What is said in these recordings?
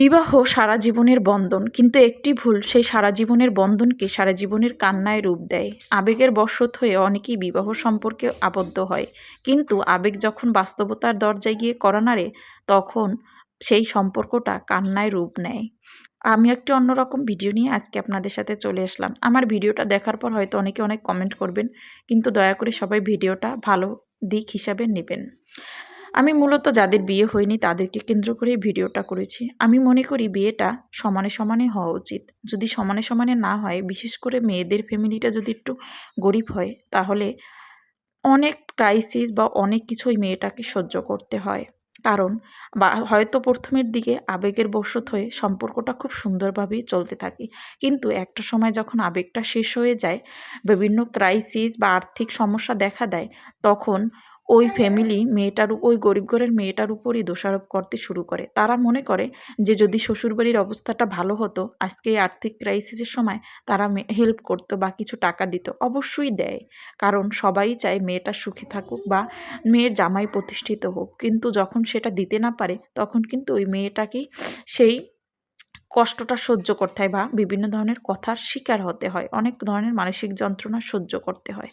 বিবাহ সারা জীবনের বন্ধন, কিন্তু একটি ভুল, সেই সারা জীবনের বন্ধনকে সারা জীবনের কান্নায় রূপ দেয়। আবেগের বশত হয়ে অনেকেই বিবাহ সম্পর্কে আবদ্ধ হয়, কিন্তু আবেগ যখন বাস্তবতার দরজায় গিয়ে করা নাড়ে, তখন সেই সম্পর্কটা কান্নায় রূপ নেয়। আমি একটি অন্যরকম ভিডিও নিয়ে আজকে আপনাদের সাথে চলে আসলাম। আমার ভিডিওটা দেখার পর হয়তো অনেকে অনেক কমেন্ট করবেন, কিন্তু দয়া করে সবাই ভিডিওটা ভালো দিক হিসাবে নেবেন। আমি মূলত যাদের বিয়ে হয়নি তাদেরকে কেন্দ্র করে ভিডিওটা করেছি। আমি মনে করি বিয়েটা সমানে সমানে হওয়া উচিত। যদি সমানে সমানে না হয়, বিশেষ করে মেয়েদের ফ্যামিলিটা যদি একটু গরিব হয়, তাহলে অনেক ক্রাইসিস বা অনেক কিছুই মেয়েটাকে সহ্য করতে হয়। কারণ বা হয়তো প্রথমের দিকে আবেগের বশত হয়ে সম্পর্কটা খুব সুন্দরভাবেই চলতে থাকে। কিন্তু একটা সময় যখন আবেগটা শেষ হয়ে যায়, বিভিন্ন ক্রাইসিস বা আর্থিক সমস্যা দেখা দেয়, তখন ওই ফ্যামিলি মেয়েটার ওই গরিব ঘরের মেয়েটার উপরই দোষারোপ করতে শুরু করে। তারা মনে করে যে, যদি শ্বশুরবাড়ির অবস্থাটা ভালো হতো, আজকে আর্থিক ক্রাইসিসের সময় তারা হেল্প করতো বা কিছু টাকা দিত, অবশ্যই দেয়। কারণ সবাই চায় মেয়েটা সুখে থাকুক বা মেয়ের জামাই প্রতিষ্ঠিত হোক। কিন্তু যখন সেটা দিতে না পারে, তখন কিন্তু ওই মেয়েটাকেই সেই কষ্টটা সহ্য করতে হয় বা বিভিন্ন ধরনের কথার শিকার হতে হয়। অনেক ধরনের মানসিক যন্ত্রণা সহ্য করতে হয়।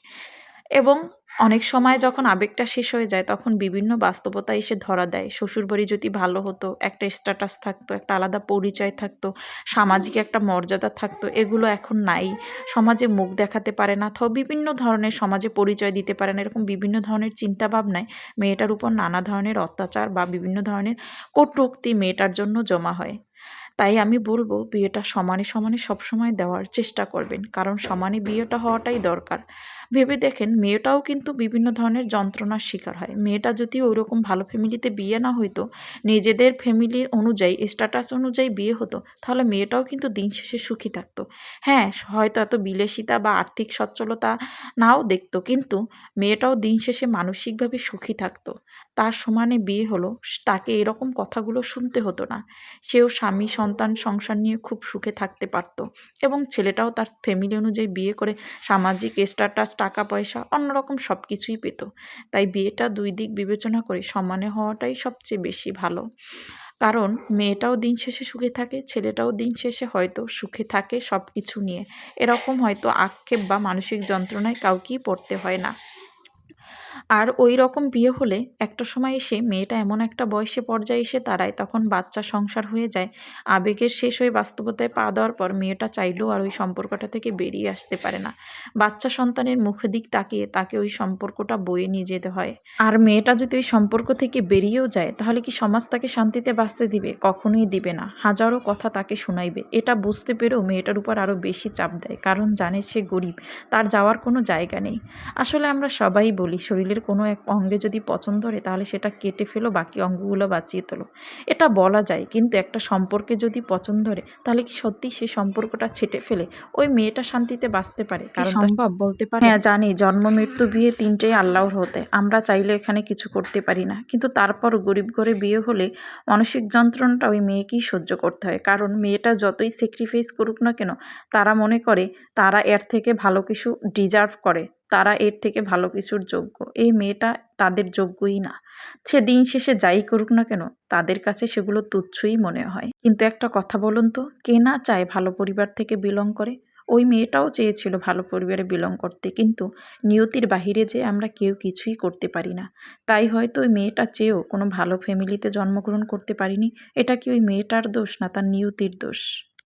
এবং অনেক সময় যখন আবেগটা শেষ হয়ে যায় তখন বিভিন্ন বাস্তবতা এসে ধরা দেয়। শ্বশুরবাড়ি যদি ভালো হতো একটা স্ট্যাটাস থাকতো একটা আলাদা পরিচয় থাকতো সামাজিক একটা মর্যাদা থাকতো এগুলো এখন নাই। সমাজে মুখ দেখাতে পারে না অথবা বিভিন্ন ধরনের সমাজে পরিচয় দিতে পারে না এরকম বিভিন্ন ধরনের চিন্তাভাবনায় মেয়েটার উপর নানা ধরনের অত্যাচার বা বিভিন্ন ধরনের কটূক্তি মেয়েটার জন্য জমা হয়। তাই আমি বলব, বিয়েটা সমানে সমানে সবসময় দেওয়ার চেষ্টা করবেন। কারণ সমানে বিয়েটা হওয়াটাই দরকার। ভেবে দেখেন, মেয়েটাও কিন্তু বিভিন্ন ধরনের যন্ত্রণার শিকার হয়। মেয়েটা যদি ওইরকম ভালো ফ্যামিলিতে বিয়ে না হইতো, নিজেদের ফ্যামিলির অনুযায়ী স্ট্যাটাস অনুযায়ী বিয়ে হতো, তাহলে মেয়েটাও কিন্তু দিন শেষে সুখী থাকতো। হ্যাঁ হয়তো এত বিলাসিতা বা আর্থিক সচ্ছলতা নাও দেখতো, কিন্তু মেয়েটাও দিন শেষে মানসিকভাবে সুখী থাকতো। তার সমানে বিয়ে হলো, তাকে এরকম কথাগুলো শুনতে হতো না। সেও স্বামী সন্তান সংসার নিয়ে খুব সুখে থাকতে পারত এবং ছেলেটাও তার ফ্যামিলি অনুযায়ী বিয়ে করে সামাজিক স্ট্যাটাস টাকা পয়সা অন্যরকম সব কিছুই পেত। তাই বিয়েটা দুই দিক বিবেচনা করে সমানে হওয়াটাই সবচেয়ে বেশি ভালো। কারণ মেয়েটাও দিন শেষে সুখে থাকে, ছেলেটাও দিন শেষে হয়তো সুখে থাকে সব কিছু নিয়ে। এরকম হয়তো আক্ষেপ বা মানসিক যন্ত্রণায় কাউকেই পড়তে হয় না। আর ওই রকম বিয়ে হলে একটা সময় এসে মেয়েটা এমন একটা বয়সে পর্যায়ে এসে দাঁড়ায়, তখন বাচ্চা সংসার হয়ে যায়। আবেগের শেষ হয়ে বাস্তবতায় পা দেওয়ার পর মেয়েটা চাইলেও আর ওই সম্পর্কটা থেকে বেরিয়ে আসতে পারে না। বাচ্চা সন্তানের মুখের দিক তাকিয়ে তাকে ওই সম্পর্কটা বয়ে নিয়ে যেতে হয়। আর মেয়েটা যদি ওই সম্পর্ক থেকে বেরিয়েও যায়, তাহলে কি সমাজ তাকে শান্তিতে বাঁচতে দিবে? কখনোই দিবে না। হাজারো কথা তাকে শোনাইবে। এটা বুঝতে পেরেও মেয়েটার উপর আরও বেশি চাপ দেয়, কারণ জানে সে গরিব, তার যাওয়ার কোনো জায়গা নেই। আসলে আমরা সবাই বলি শরীরের শরীরের কোনো এক অঙ্গে যদি পছন্দ ধরে তাহলে সেটা কেটে ফেলো বাকি অঙ্গগুলো বাঁচিয়ে তোলো। এটা বলা যায় কিন্তু একটা সম্পর্কে যদি পছন্দ ধরে তাহলে কি সত্যি সেই সম্পর্কটা ছেটে ফেলে? ওই মেয়েটা শান্তিতে বাঁচতে পারে। কারণ সম্ভব বলতে পারে? হ্যাঁ জানি জন্ম মৃত্যু বিয়ে তিনটেই আল্লাহর হতে। আমরা চাইলে এখানে কিছু করতে পারি না। কিন্তু তারপর গরিব ঘরে বিয়ে হলে মানসিক যন্ত্রণাটা ওই মেয়েকেই সহ্য করতে হয়। কারণ মেয়েটা যতই স্যাক্রিফাইস করুক না কেন তারা মনে করে তারা এর থেকে ভালো কিছু ডিজার্ভ করে। তারা এর থেকে ভালো কিছুর যোগ্য। এই মেয়েটা তাদের যোগ্যই না। সে দিন শেষে যাই করুক না কেন, তাদের কাছে সেগুলো তুচ্ছই মনে হয়। কিন্তু একটা কথা বলুন তো, কে না চায় ভালো পরিবার থেকে বিলং করে? ওই মেয়েটাও চেয়েছিল ভালো পরিবারে বিলং করতে, কিন্তু নিয়তির বাহিরে যে আমরা কেউ কিছুই করতে পারি না। তাই হয়তো ওই মেয়েটা চেয়েও কোনো ভালো ফ্যামিলিতে জন্মগ্রহণ করতে পারিনি। এটা কি ওই মেয়েটার দোষ না তার নিয়তির দোষ?